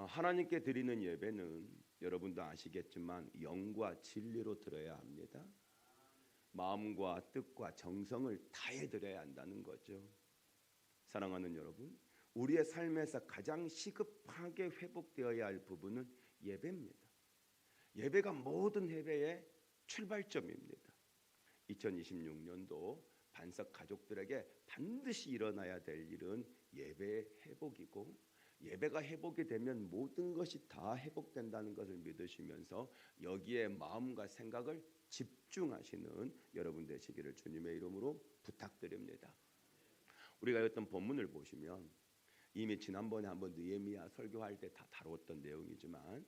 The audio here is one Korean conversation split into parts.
어, 하나님께 드리는 예배는 여러분도 아시겠지만 영과 진리로 드려야 합니다. 마음과 뜻과 정성을 다해 드려야 한다는 거죠. 사랑하는 여러분, 우리의 삶에서 가장 시급하게 회복되어야 할 부분은 예배입니다. 예배가 모든 예배의 출발점입니다. 2026년도 반석 가족들에게 반드시 일어나야 될 일은 예배의 회복이고 예배가 회복이 되면 모든 것이 다 회복된다는 것을 믿으시면서 여기에 마음과 생각을 집중하시는 여러분 되시기를 주님의 이름으로 부탁드립니다. 우리가 어떤 본문을 보시면 이미 지난번에 한번 느헤미야 설교할 때 다 다뤘던 내용이지만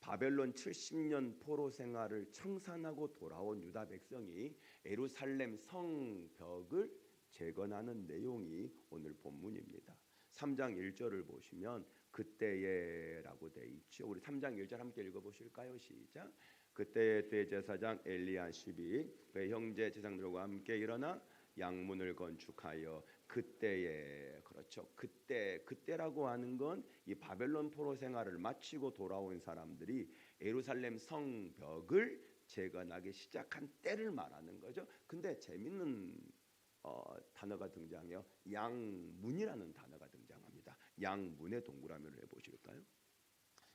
바벨론 70년 포로 생활을 청산하고 돌아온 유다 백성이 에루살렘 성벽을 재건하는 내용이 오늘 본문입니다. 3장 1절을 보시면 그때에라고 돼 있죠. 우리 3장 1절 함께 읽어 보실까요? 시작. 그때 대제사장 엘리야십이 그 형제 제사장들과 함께 일어나 양문을 건축하여 그때에 그렇죠. 그때 그때라고 하는 건 이 바벨론 포로 생활을 마치고 돌아온 사람들이 예루살렘 성벽을 재건하기 시작한 때를 말하는 거죠. 근데 재밌는 어, 단어가 등장해요. 양문이라는 단어가 등장합니다. 양문의 동그라미를 해보실까요?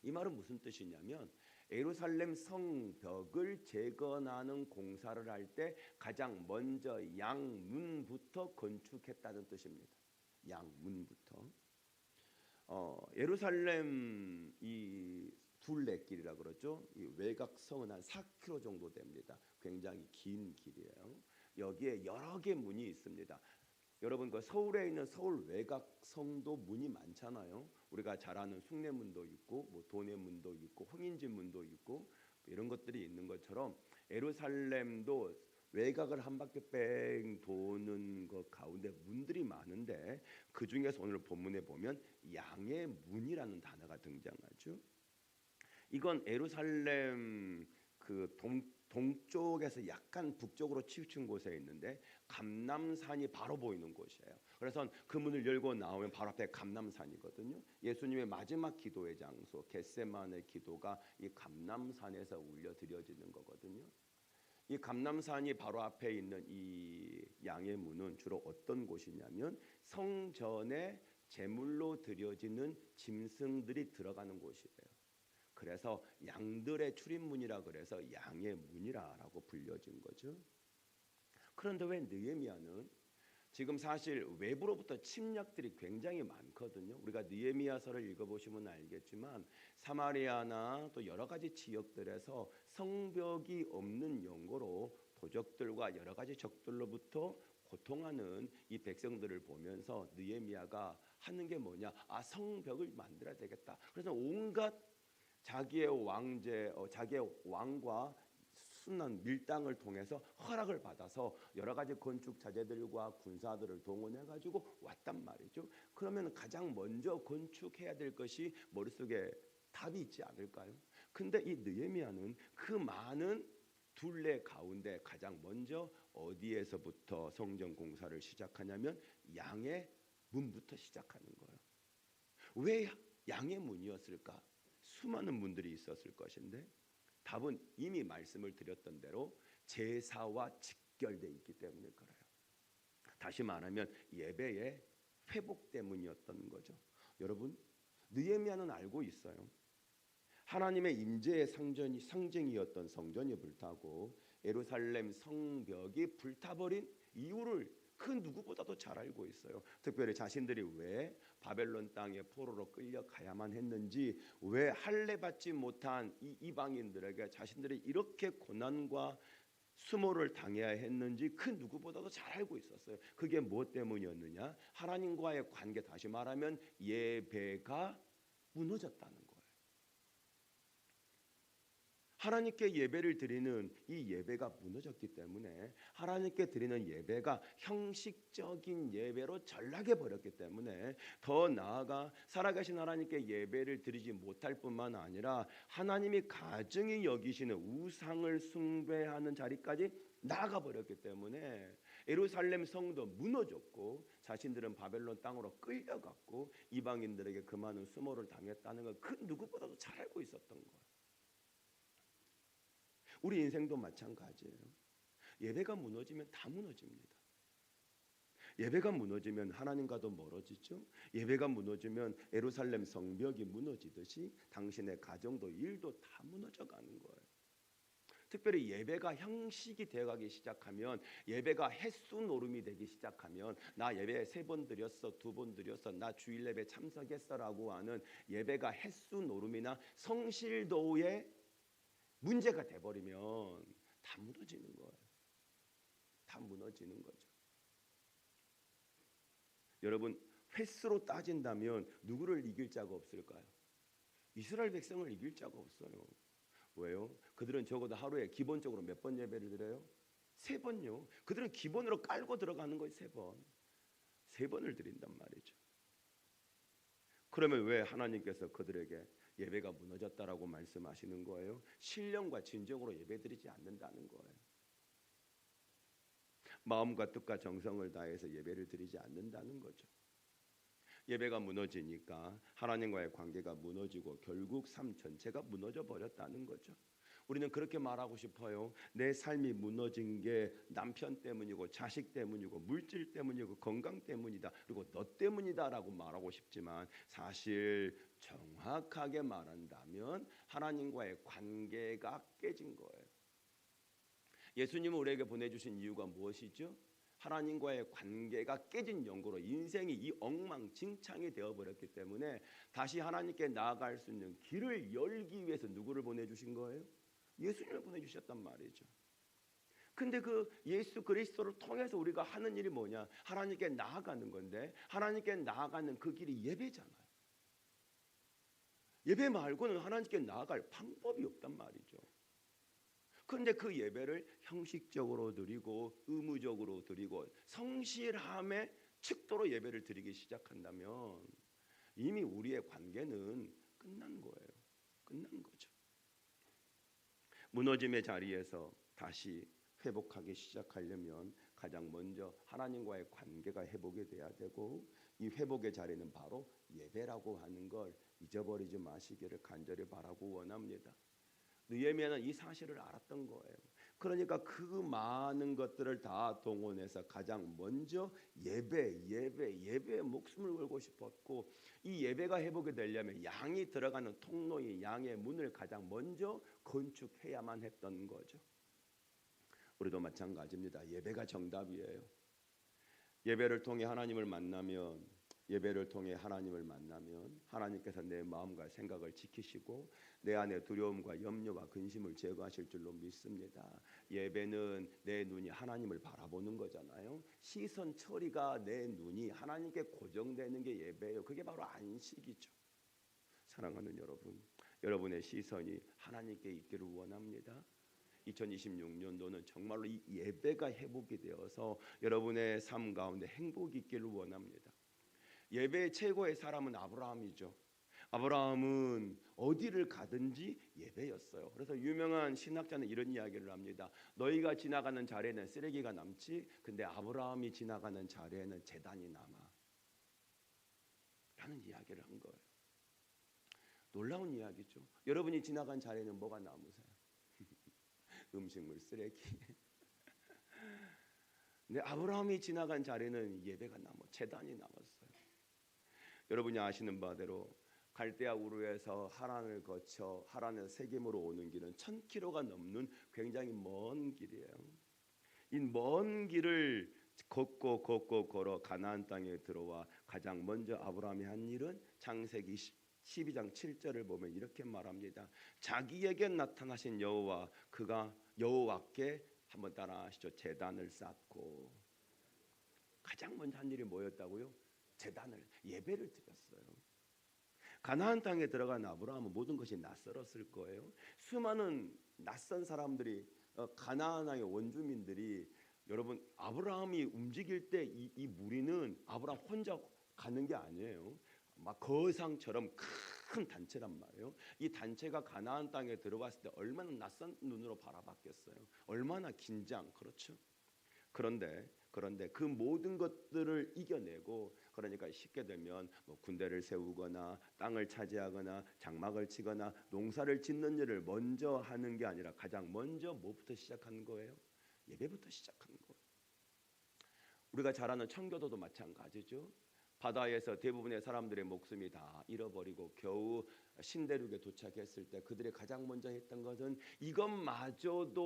이 말은 무슨 뜻이냐면 예루살렘 성벽을 재건하는 공사를 할 때 가장 먼저 양문부터 건축했다는 뜻입니다. 양문부터. 어, 예루살렘 이 둘레길이라 그러죠. 이 외곽성은 한 4km 정도 됩니다. 굉장히 긴 길이에요. 여기에 여러 개 문이 있습니다. 여러분 그 서울에 있는 서울 외곽 성도 문이 많잖아요. 우리가 잘 아는 숭례문도 있고 뭐 도내문도 있고 홍인지문도 있고 이런 것들이 있는 것처럼 예루살렘도 외곽을 한 바퀴 뺑 도는 것 가운데 문들이 많은데 그 중에서 오늘 본문에 보면 양의 문이라는 단어가 등장하죠. 이건 예루살렘 그 동, 동쪽에서 약간 북쪽으로 치우친 곳에 있는데 감남산이 바로 보이는 곳이에요. 그래서 그 문을 열고 나오면 바로 앞에 감남산이거든요. 예수님의 마지막 기도의 장소 겟세만의 기도가 이 감남산에서 울려 드려지는 거거든요. 이 감남산이 바로 앞에 있는 이 양의 문은 주로 어떤 곳이냐면 성전에 제물로 드려지는 짐승들이 들어가는 곳이에요. 그래서 양들의 출입문이라 그래서 양의 문이라라고 불려진 거죠. 그런데 왜 느헤미야는 지금 사실 외부로부터 침략들이 굉장히 많거든요. 우리가 느헤미야서를 읽어보시면 알겠지만 사마리아나 또 여러 가지 지역들에서 성벽이 없는 영고로 도적들과 여러 가지 적들로부터 고통하는 이 백성들을 보면서 느헤미야가 하는 게 뭐냐? 아 성벽을 만들어야 되겠다. 그래서 온갖 자기의 왕제, 어, 자기의 왕과 순한 밀당을 통해서 허락을 받아서 여러 가지 건축 자재들과 군사들을 동원해 가지고 왔단 말이죠. 그러면 가장 먼저 건축해야 될 것이 머릿속에 답이 있지 않을까요? 근데 이 느헤미야는 그 많은 둘레 가운데 가장 먼저 어디에서부터 성전 공사를 시작하냐면 양의 문부터 시작하는 거예요. 왜 양의 문이었을까? 수많은 문들이 있었을 것인데 답은 이미 말씀을 드렸던 대로 제사와 직결돼 있기 때문일 거예요. 다시 말하면 예배의 회복 때문이었던 거죠. 여러분 느헤미야는 알고 있어요. 하나님의 임재의 상전이 상징이었던 성전이 불타고 예루살렘 성벽이 불타버린 이유를 그 누구보다도 잘 알고 있어요. 특별히 자신들이 왜 바벨론 땅에 포로로 끌려가야만 했는지, 왜 할례 받지 못한 이 이방인들에게 자신들이 이렇게 고난과 수모를 당해야 했는지 그 누구보다도 잘 알고 있었어요. 그게 무엇 때문이었느냐? 하나님과의 관계 다시 말하면 예배가 무너졌다는 거예요. 하나님께 예배를 드리는 이 예배가 무너졌기 때문에 하나님께 드리는 예배가 형식적인 예배로 전락해 버렸기 때문에 더 나아가 살아계신 하나님께 예배를 드리지 못할 뿐만 아니라 하나님이 가증히 여기시는 우상을 숭배하는 자리까지 나아가 버렸기 때문에 예루살렘 성도 무너졌고 자신들은 바벨론 땅으로 끌려갔고 이방인들에게 그 많은 수모를 당했다는 걸 그 누구보다도 잘 알고 있었던 거예요. 우리 인생도 마찬가지예요. 예배가 무너지면 다 무너집니다. 예배가 무너지면 하나님과도 멀어지죠. 예배가 무너지면 예루살렘 성벽이 무너지듯이 당신의 가정도 일도 다 무너져 가는 거예요. 특별히 예배가 형식이 되어가기 시작하면 예배가 횟수 노름이 되기 시작하면 나 예배 세 번 드렸어 두 번 드렸어 나 주일 예배 참석했어라고 하는 예배가 횟수 노름이나 성실도의 문제가 돼버리면 다 무너지는 거예요. 다 무너지는 거죠. 여러분 횟수로 따진다면 누구를 이길 자가 없을까요? 이스라엘 백성을 이길 자가 없어요. 왜요? 그들은 적어도 하루에 기본적으로 몇 번 예배를 드려요? 세 번요. 그들은 기본으로 깔고 들어가는 거예요. 세 번. 세 번을 드린단 말이죠. 그러면 왜 하나님께서 그들에게 예배가 무너졌다라고 말씀하시는 거예요? 신령과 진정으로 예배드리지 않는다는 거예요. 마음과 뜻과 정성을 다해서 예배를 드리지 않는다는 거죠. 예배가 무너지니까 하나님과의 관계가 무너지고 결국 삶 전체가 무너져 버렸다는 거죠. 우리는 그렇게 말하고 싶어요. 내 삶이 무너진 게 남편 때문이고 자식 때문이고 물질 때문이고 건강 때문이다. 그리고 너 때문이다라고 말하고 싶지만 사실 정확하게 말한다면 하나님과의 관계가 깨진 거예요. 예수님을 우리에게 보내주신 이유가 무엇이죠? 하나님과의 관계가 깨진 연고로 인생이 이 엉망진창이 되어버렸기 때문에 다시 하나님께 나아갈 수 있는 길을 열기 위해서 누구를 보내주신 거예요? 예수님을 보내주셨단 말이죠. 근데 그 예수 그리스도를 통해서 우리가 하는 일이 뭐냐? 하나님께 나아가는 건데 하나님께 나아가는 그 길이 예배잖아요. 예배 말고는 하나님께 나아갈 방법이 없단 말이죠. 그런데 그 예배를 형식적으로 드리고 의무적으로 드리고 성실함의 측도로 예배를 드리기 시작한다면 이미 우리의 관계는 끝난 거예요. 끝난 거죠. 무너짐의 자리에서 다시 회복하기 시작하려면 가장 먼저 하나님과의 관계가 회복이 돼야 되고 이 회복의 자리는 바로 예배라고 하는 걸 잊어버리지 마시기를 간절히 바라고 원합니다. 느헤미야는 이 사실을 알았던 거예요. 그러니까 그 많은 것들을 다 동원해서 가장 먼저 예배, 예배, 예배에 목숨을 걸고 싶었고 이 예배가 회복이 되려면 양이 들어가는 통로의 양의 문을 가장 먼저 건축해야만 했던 거죠. 우리도 마찬가지입니다. 예배가 정답이에요. 예배를 통해 하나님을 만나면 예배를 통해 하나님을 만나면 하나님께서 내 마음과 생각을 지키시고 내 안에 두려움과 염려와 근심을 제거하실 줄로 믿습니다. 예배는 내 눈이 하나님을 바라보는 거잖아요. 시선 처리가 내 눈이 하나님께 고정되는 게 예배예요. 그게 바로 안식이죠. 사랑하는 여러분, 여러분의 시선이 하나님께 있기를 원합니다. 2026년도는 정말로 이 예배가 회복이 되어서 여러분의 삶 가운데 행복이 있기를 원합니다. 예배의 최고의 사람은 아브라함이죠. 아브라함은 어디를 가든지 예배였어요. 그래서 유명한 신학자는 이런 이야기를 합니다. 너희가 지나가는 자리에는 쓰레기가 남지, 근데 아브라함이 지나가는 자리에는 재단이 남아. 라는 이야기를 한 거예요. 놀라운 이야기죠. 여러분이 지나간 자리에는 뭐가 남으세요? 음식물 쓰레기. 근데 아브라함이 지나간 자리에는 예배가 남아, 재단이 남았어요. 여러분이 아시는 바대로 갈대아 우르에서 하란을 거쳐 하란의 세겜으로 오는 길은 천 킬로가 넘는 굉장히 먼 길이에요. 이 먼 길을 걷고 걷고 걸어 가나안 땅에 들어와 가장 먼저 아브라함이 한 일은 창세기 12장 7절을 보면 이렇게 말합니다. 자기에게 나타나신 여호와 그가 여호와께 한번 따라 하시죠. 제단을 쌓고 가장 먼저 한 일이 뭐였다고요? 제단을 예배를 드렸어요. 가나안 땅에 들어간 아브라함은 모든 것이 낯설었을 거예요. 수많은 낯선 사람들이 어, 가나안 땅의 원주민들이 여러분 아브라함이 움직일 때이 이 무리는 아브라함 혼자 가는 게 아니에요. 막 거상처럼 큰 단체란 말이에요. 이 단체가 가나안 땅에 들어왔을 때 얼마나 낯선 눈으로 바라봤겠어요. 얼마나 긴장 그렇죠. 그런데 그런데 그 모든 것들을 이겨내고 그러니까 쉽게 되면 뭐 군대를 세우거나 땅을 차지하거나 장막을 치거나 농사를 짓는 일을 먼저 하는 게 아니라 가장 먼저 뭐부터 시작하는 거예요? 예배부터 시작하는 거예요. 우리가 잘 아는 청교도도 마찬가지죠. 바다에서 대부분의 사람들의 목숨이 다 잃어버리고 겨우 신대륙에 도착했을 때 그들이 가장 먼저 했던 것은 이것마저도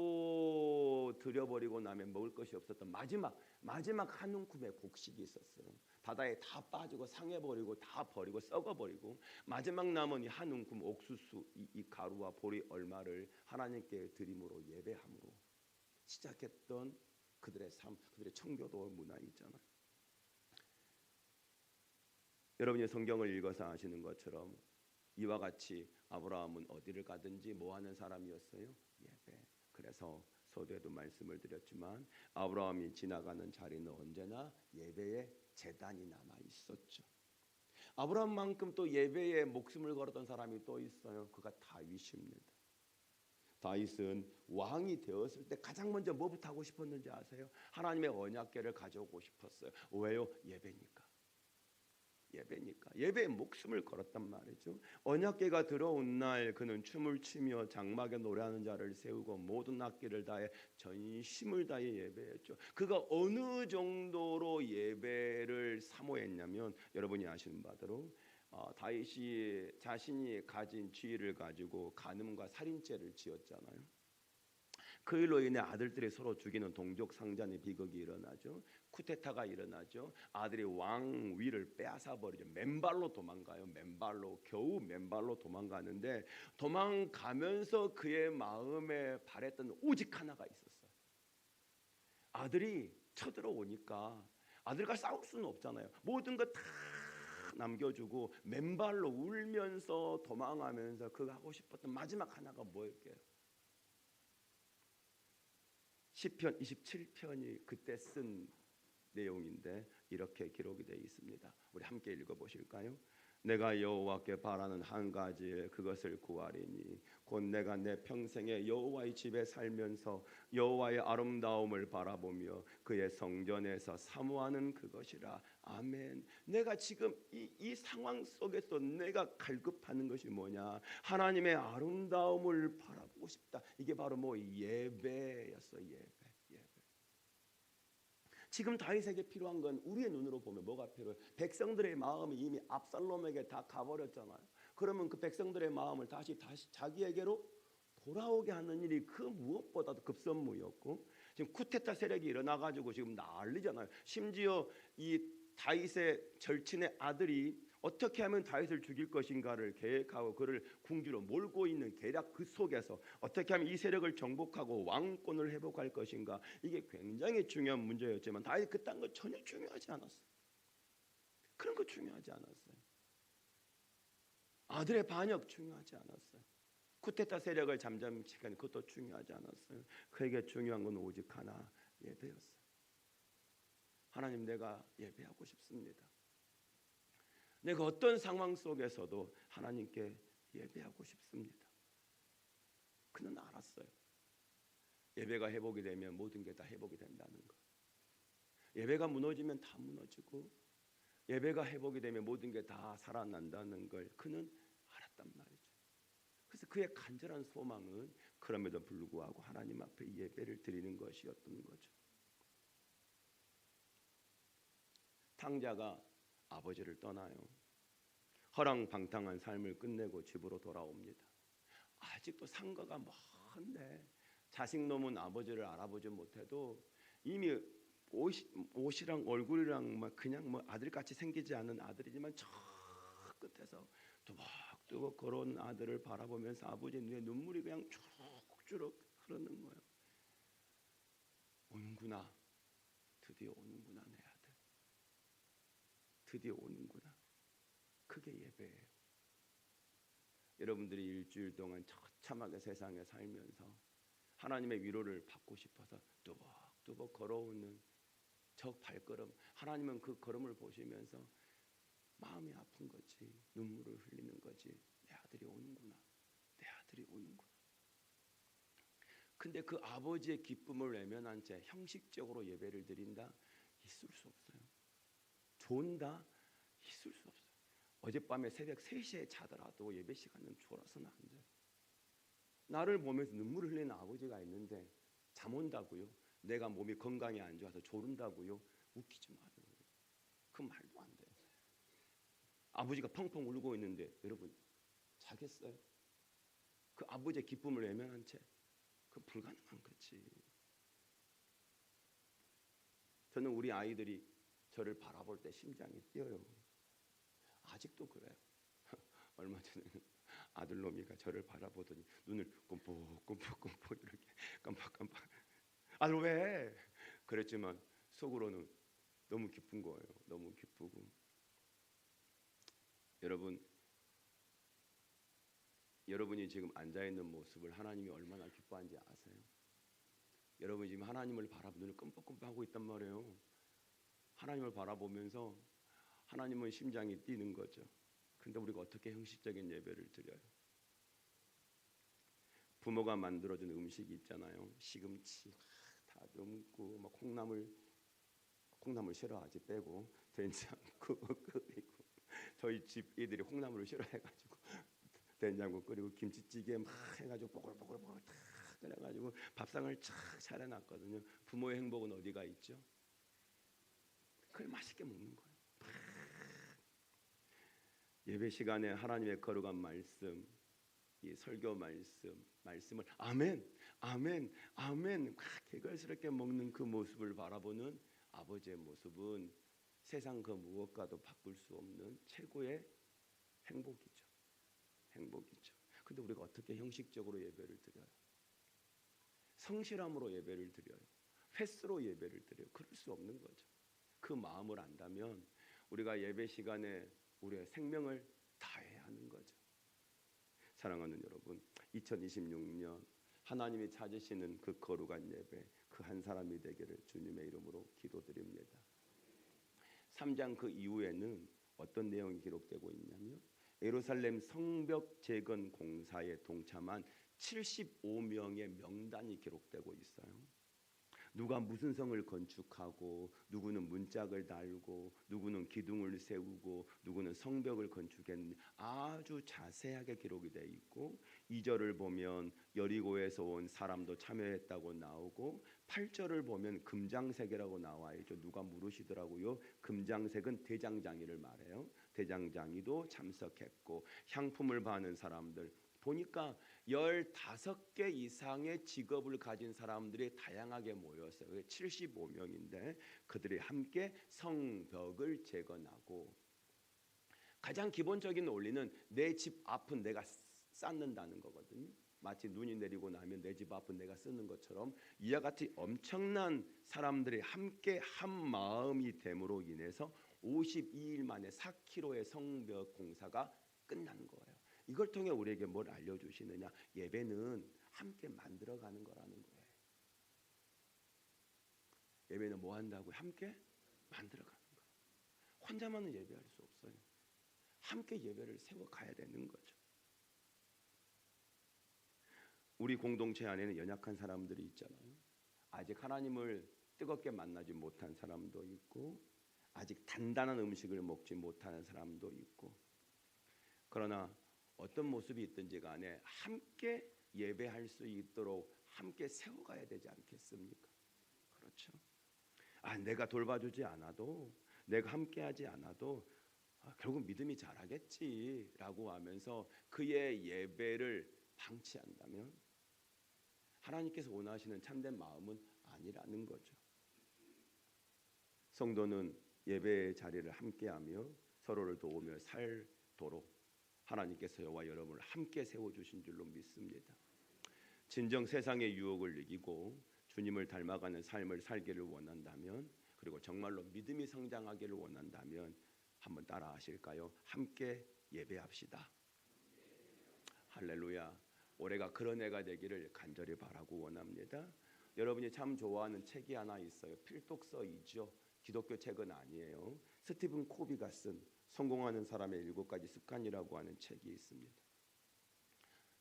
들여버리고 나면 먹을 것이 없었던 마지막 마지막 한 움큼의 곡식이 있었어요. 바다에 다 빠지고 상해버리고 다 버리고 썩어버리고 마지막 남은 이 한 움큼 옥수수 이, 이 가루와 보리 얼마를 하나님께 드림으로 예배함으로 시작했던 그들의 삶, 그들의 청교도 문화 있잖아요. 여러분이 성경을 읽어서 아시는 것처럼 이와 같이 아브라함은 어디를 가든지 뭐 하는 사람이었어요? 예배. 그래서 서두에도 말씀을 드렸지만 아브라함이 지나가는 자리는 언제나 예배의 재단이 남아 있었죠. 아브라함만큼 또 예배에 목숨을 걸었던 사람이 또 있어요. 그가 다윗입니다. 다윗은 왕이 되었을 때 가장 먼저 뭐부터 하고 싶었는지 아세요? 하나님의 언약궤를 가져오고 싶었어요. 왜요? 예배니까. 예배니까 예배에 목숨을 걸었단 말이죠. 언약궤가 들어온 날 그는 춤을 추며 장막에 노래하는 자를 세우고 모든 악기를 다해 전심을 다해 예배했죠. 그가 어느 정도로 예배를 사모했냐면 여러분이 아시는 바대로 어, 다윗이 자신이 가진 지위를 가지고 간음과 살인죄를 지었잖아요. 그 일로 인해 아들들이 서로 죽이는 동족 상잔의 비극이 일어나죠. 쿠데타가 일어나죠. 아들이 왕 위를 빼앗아 버리죠. 맨발로 도망가요. 맨발로 겨우 맨발로 도망가는데 도망가면서 그의 마음에 바랬던 오직 하나가 있었어요. 아들이 쳐들어오니까 아들과 싸울 수는 없잖아요. 모든 것 다 남겨주고 맨발로 울면서 도망하면서 그가 하고 싶었던 마지막 하나가 뭐였게요? 시편 27편이 그때 쓴 내용인데 이렇게 기록이 되어 있습니다. 우리 함께 읽어 보실까요? 내가 여호와께 바라는 한 가지 그것을 구하리니 곧 내가 내 평생에 여호와의 집에 살면서 여호와의 아름다움을 바라보며 그의 성전에서 사모하는 그것이라 아멘. 내가 지금 이, 이 상황 속에서 내가 갈급하는 것이 뭐냐? 하나님의 아름다움을 바라보고 싶다. 이게 바로 뭐 예배였어 예배. 지금 다윗에게 필요한 건 우리의 눈으로 보면 뭐가 필요해? 백성들의 마음이 이미 압살롬에게 다 가버렸잖아요. 그러면 그 백성들의 마음을 다시 다시 자기에게로 돌아오게 하는 일이 그 무엇보다도 급선무였고 지금 쿠데타 세력이 일어나 가지고 지금 난리잖아요. 심지어 이 다윗의 절친의 아들이 어떻게 하면 다윗을 죽일 것인가를 계획하고 그를 궁지로 몰고 있는 계략 그 속에서 어떻게 하면 이 세력을 정복하고 왕권을 회복할 것인가 이게 굉장히 중요한 문제였지만 다윗 그딴 거 전혀 중요하지 않았어요. 그런 거 중요하지 않았어요. 아들의 반역 중요하지 않았어요. 쿠데타 세력을 잠잠시키는 그것도 중요하지 않았어요. 그에게 중요한 건 오직 하나 예배였어요. 하나님 내가 예배하고 싶습니다. 내가 어떤 상황 속에서도 하나님께 예배하고 싶습니다. 그는 알았어요. 예배가 회복이 되면 모든 게 다 회복이 된다는 거. 예배가 무너지면 다 무너지고 예배가 회복이 되면 모든 게 다 살아난다는 걸 그는 알았단 말이죠. 그래서 그의 간절한 소망은 그럼에도 불구하고 하나님 앞에 예배를 드리는 것이었던 거죠. 탕자가 아버지를 떠나요. 허랑방탕한 삶을 끝내고 집으로 돌아옵니다. 아직도 상가가 먼데 자식 놈은 아버지를 알아보지 못해도 이미 옷이, 옷이랑 얼굴이랑 막 그냥 뭐 아들같이 생기지 않은 아들이지만 저 끝에서 두벅두벅 걸어온 아들을 바라보면서 아버지 눈에 눈물이 그냥 주룩주룩 흐르는 거예요. 오는구나. 드디어 오는구나. 드디어 오는구나. 그게 예배예요. 여러분들이 일주일 동안 처참하게 세상에 살면서 하나님의 위로를 받고 싶어서 뚜벅뚜벅 걸어오는 저 발걸음 하나님은 그 걸음을 보시면서 마음이 아픈 거지 눈물을 흘리는 거지 내 아들이 오는구나 내 아들이 오는구나 근데 그 아버지의 기쁨을 외면한 채 형식적으로 예배를 드린다 있을 수 없어요. 존다 있을 수 없어요. 어젯밤에 새벽 3시에 자더라도 예배 시간은 졸아서는 안 돼요. 나를 보면서 눈물을 흘리는 아버지가 있는데 잠 온다고요. 내가 몸이 건강이 안 좋아서 졸은다고요. 웃기지 마요. 그 말도 안 돼요. 아버지가 펑펑 울고 있는데 여러분 자겠어요? 그 아버지의 기쁨을 외면한 채 그 불가능한 거지. 저는 우리 아이들이 저를 바라볼 때 심장이 뛰어요. 아직도 그래요. 얼마 전에 아들 놈이가 저를 바라보더니 눈을 꼼뻑꼼뻑꼼뻑 이렇게 깜빡깜빡. 아들 왜? 그랬지만 속으로는 너무 기쁜 거예요. 너무 기쁘고. 여러분, 여러분이 지금 앉아 있는 모습을 하나님이 얼마나 기뻐하는지 아세요? 여러분이 지금 하나님을 바라보 눈을 끔뻑끔뻑 하고 있단 말이에요. 하나님을 바라보면서 하나님은 심장이 뛰는 거죠. 근데 우리가 어떻게 형식적인 예배를 드려요? 부모가 만들어준 음식이 있잖아요. 시금치 다듬고 막 콩나물 콩나물 싫어하지 빼고 된장국 끓이고 저희 집 애들이 콩나물을 싫어해가지고 된장국 끓이고 김치찌개 막 해가지고 뽀글뽀글뽀글 탁 끓여가지고 밥상을 착 차려놨거든요. 부모의 행복은 어디가 있죠? 그걸 맛있게 먹는 거예요. 예배 시간에 하나님의 거룩한 말씀, 이 설교 말씀, 말씀을 아멘, 아멘, 아멘, 개걸스럽게 먹는 그 모습을 바라보는 아버지의 모습은 세상 그 무엇과도 바꿀 수 없는 최고의 행복이죠. 행복이죠. 근데 우리가 어떻게 형식적으로 예배를 드려요? 성실함으로 예배를 드려요. 횟수로 예배를 드려요. 그럴 수 없는 거죠. 그 마음을 안다면 우리가 예배 시간에 우리의 생명을 다해야 하는 거죠. 사랑하는 여러분, 2026년 하나님이 찾으시는 그 거룩한 예배 그 한 사람이 되기를 주님의 이름으로 기도드립니다. 3장 그 이후에는 어떤 내용이 기록되고 있냐면 예루살렘 성벽 재건 공사에 동참한 75명의 명단이 기록되고 있어요. 누가 무슨 성을 건축하고 누구는 문짝을 달고 누구는 기둥을 세우고 누구는 성벽을 건축했는지 아주 자세하게 기록이 돼 있고 2절을 보면 여리고에서 온 사람도 참여했다고 나오고 8절을 보면 금장색이라고 나와 있죠. 누가 물으시더라고요. 금장색은 대장장이를 말해요. 대장장이도 참석했고 향품을 바는 사람들 보니까 15개 이상의 직업을 가진 사람들이 다양하게 모였어요. 75명인데 그들이 함께 성벽을 재건하고 가장 기본적인 원리는 내 집 앞은 내가 쌓는다는 거거든요. 마치 눈이 내리고 나면 내 집 앞은 내가 쓰는 것처럼 이와 같이 엄청난 사람들이 함께 한 마음이 됨으로 인해서 52일 만에 4km의 성벽 공사가 끝난 거예요. 이걸 통해 우리에게 뭘 알려주시느냐? 예배는 함께 만들어가는 거라는 거예요. 예배는 뭐 한다고? 함께 만들어가는 거예요. 혼자만은 예배할 수 없어요. 함께 예배를 세워가야 되는 거죠. 우리 공동체 안에는 연약한 사람들이 있잖아요. 아직 하나님을 뜨겁게 만나지 못한 사람도 있고, 아직 단단한 음식을 먹지 못하는 사람도 있고, 그러나 어떤 모습이 있든지 간에 함께 예배할 수 있도록 함께 세워가야 되지 않겠습니까? 그렇죠. 아, 내가 돌봐주지 않아도 내가 함께하지 않아도 아, 결국 믿음이 잘하겠지라고 하면서 그의 예배를 방치한다면 하나님께서 원하시는 참된 마음은 아니라는 거죠. 성도는 예배의 자리를 함께하며 서로를 도우며 살도록 하나님께서 저와 여러분을 함께 세워 주신 줄로 믿습니다. 진정 세상의 유혹을 이기고 주님을 닮아가는 삶을 살기를 원한다면 그리고 정말로 믿음이 성장하기를 원한다면 한번 따라 하실까요? 함께 예배합시다. 할렐루야. 올해가 그런 해가 되기를 간절히 바라고 원합니다. 여러분이 참 좋아하는 책이 하나 있어요. 필독서이죠. 기독교 책은 아니에요. 스티븐 코비가 쓴 성공하는 사람의 일곱 가지 습관이라고 하는 책이 있습니다.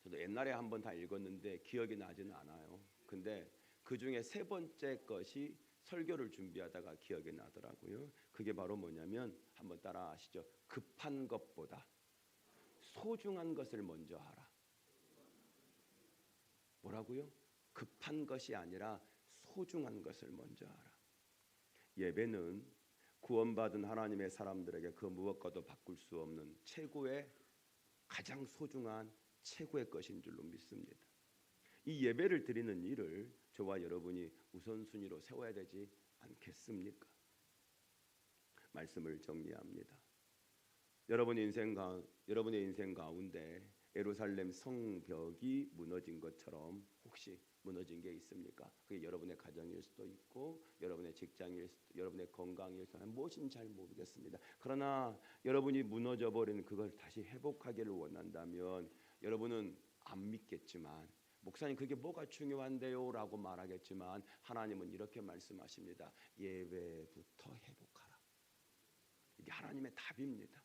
저도 옛날에 한 번 다 읽었는데 기억이 나지는 않아요. 근데 그 중에 세 번째 것이 설교를 준비하다가 기억이 나더라고요. 그게 바로 뭐냐면 한번 따라 하시죠. 급한 것보다 소중한 것을 먼저 하라. 뭐라고요? 급한 것이 아니라 소중한 것을 먼저 하라. 예배는 구원받은 하나님의 사람들에게 그 무엇과도 바꿀 수 없는 최고의 가장 소중한 최고의 것인 줄로 믿습니다. 이 예배를 드리는 일을 저와 여러분이 우선순위로 세워야 되지 않겠습니까? 말씀을 정리합니다. 여러분 인생 가 여러분의 인생 가운데 예루살렘 성벽이 무너진 것처럼 혹시 무너진 게 있습니까? 그게 여러분의 가정일 수도 있고 직장일 여러분의 건강일 수도 무엇인지 잘 모르겠습니다. 그러나 여러분이 무너져 버린 그걸 다시 회복하기를 원한다면 여러분은 안 믿겠지만 목사님 그게 뭐가 중요한데요라고 말하겠지만 하나님은 이렇게 말씀하십니다. 예배부터 회복하라. 이게 하나님의 답입니다.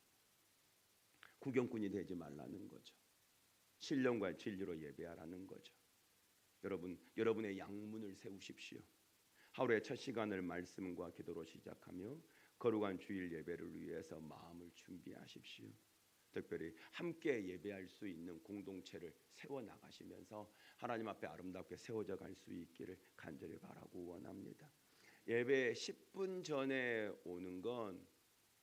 구경꾼이 되지 말라는 거죠. 신령과 진리로 예배하라는 거죠. 여러분, 여러분의 양문을 세우십시오. 하루의 첫 시간을 말씀과 기도로 시작하며 거룩한 주일 예배를 위해서 마음을 준비하십시오. 특별히 함께 예배할 수 있는 공동체를 세워 나가시면서 하나님 앞에 아름답게 세워져 갈 수 있기를 간절히 바라고 원합니다. 예배 10분 전에 오는 건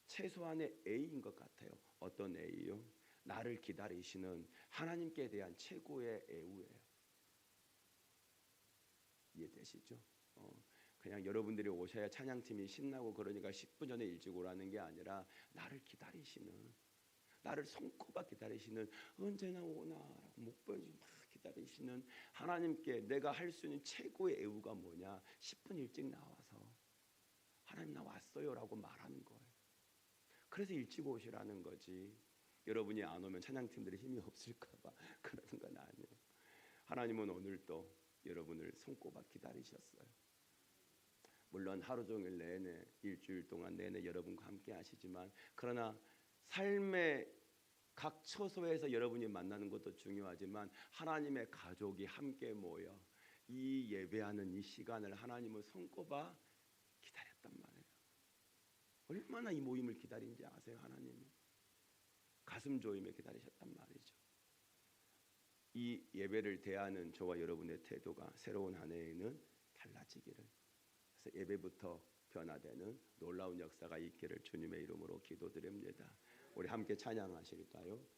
최소한의 A인 것 같아요. 어떤 A요? 나를 기다리시는 하나님께 대한 최고의 애우예요. 이해되시죠? 어, 그냥 여러분들이 오셔야 찬양팀이 신나고 그러니까 10분 전에 일찍 오라는 게 아니라 나를 기다리시는 나를 손꼽아 기다리시는 언제나 오나라고 목번지 막 기다리시는 하나님께 내가 할 수 있는 최고의 애우가 뭐냐 10분 일찍 나와서 하나님 나 왔어요 라고 말하는 거예요. 그래서 일찍 오시라는 거지. 여러분이 안 오면 찬양팀들이 힘이 없을까 봐 그러는 건 아니에요. 하나님은 오늘도 여러분을 손꼽아 기다리셨어요. 물론 하루 종일 내내 일주일 동안 내내 여러분과 함께 하시지만 그러나 삶의 각 처소에서 여러분이 만나는 것도 중요하지만 하나님의 가족이 함께 모여 이 예배하는 이 시간을 하나님은 손꼽아 기다렸단 말이에요. 얼마나 이 모임을 기다린지 아세요, 하나님이? 가슴 조임에 기다리셨단 말이죠. 이 예배를 대하는 저와 여러분의 태도가 새로운 한 해에는 달라지기를. 그래서 예배부터 변화되는 놀라운 역사가 있기를 주님의 이름으로 기도드립니다. 우리 함께 찬양하실까요?